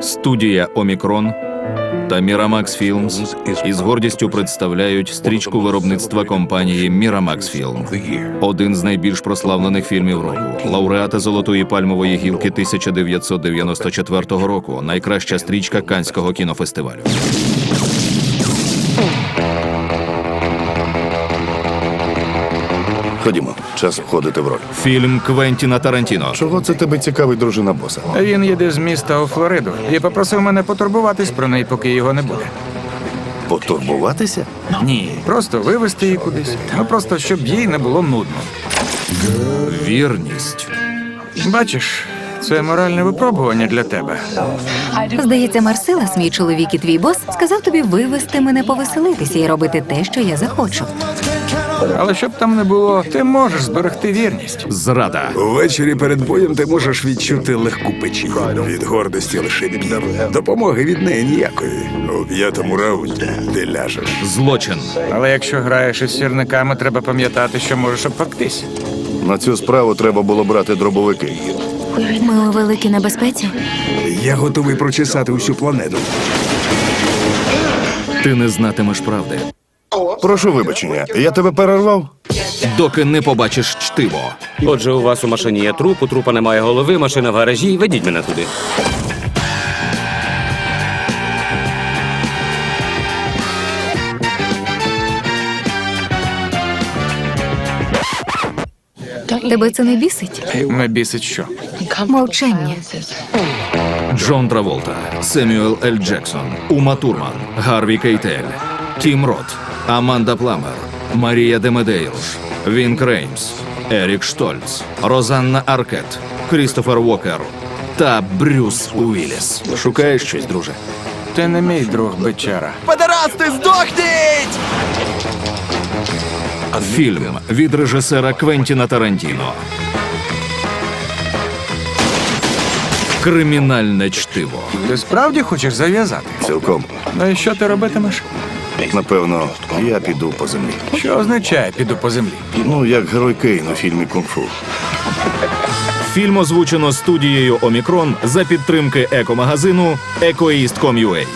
Студія Омікрон та Miramax Films із гордістю представляють стрічку виробництва компанії Miramax Film. Один з найбільш прославлених фільмів року, лауреата Золотої пальмової гілки 1994 року, найкраща стрічка Канського кінофестивалю. Ходімо, час входити в роль. Фільм Квентіна Тарантіно. Чого це тебе цікавить дружина боса? Він їде з міста у Флориду і попросив мене потурбуватись про неї, поки його не буде. Потурбуватися? Ні, просто вивезти її кудись. Ну просто щоб їй не було нудно. Вірність. Бачиш, це моральне випробування для тебе. Здається, Марсилас, мій чоловік і твій бос, сказав тобі вивести мене повеселитися і робити те, що я захочу. Але щоб там не було, ти можеш зберегти вірність. Зрада. Ввечері перед боєм ти можеш відчути легку печію. Від гордості лише біль. Допомоги від неї ніякої. У п'ятому раунді ти ляжеш. Злочин. Але якщо граєш із сірниками, треба пам'ятати, що можеш обпектись. На цю справу треба було брати дробовики. Ми у великій небезпеці. Я готовий прочесати усю планету. Ти не знатимеш правди, Прошу вибачення, я тебе перервав? доки не побачиш чтиво. Отже, у вас у машині є труп, у трупа немає голови, машина в гаражі. Ведіть мене туди. Тебе це не бісить? Не бісить що. Мовчання. Джон Траволта, Семюел Ель Джексон, Ума Турман, Гарві Кейтель, Тім Рот, Аманда Пламер, Марія Демедейлш, Він Креймс, Ерік Штольц, Розанна Аркет, Крістофер Уокер та Брюс Уілліс. Шукаєш щось, друже? Ти не мій друг бичара. Фільм від режисера Квентіна Тарантіно. Кримінальне чтиво. Ти справді хочеш зав'язати? Цілком. Ну і що ти робитимеш? Напевно, я піду по землі. Що означає піду по землі? Ну, як герой Кейн у фільмі Кунг-фу. Фільм озвучено студією Омікрон за підтримки екомагазину Ecoist.com.ua.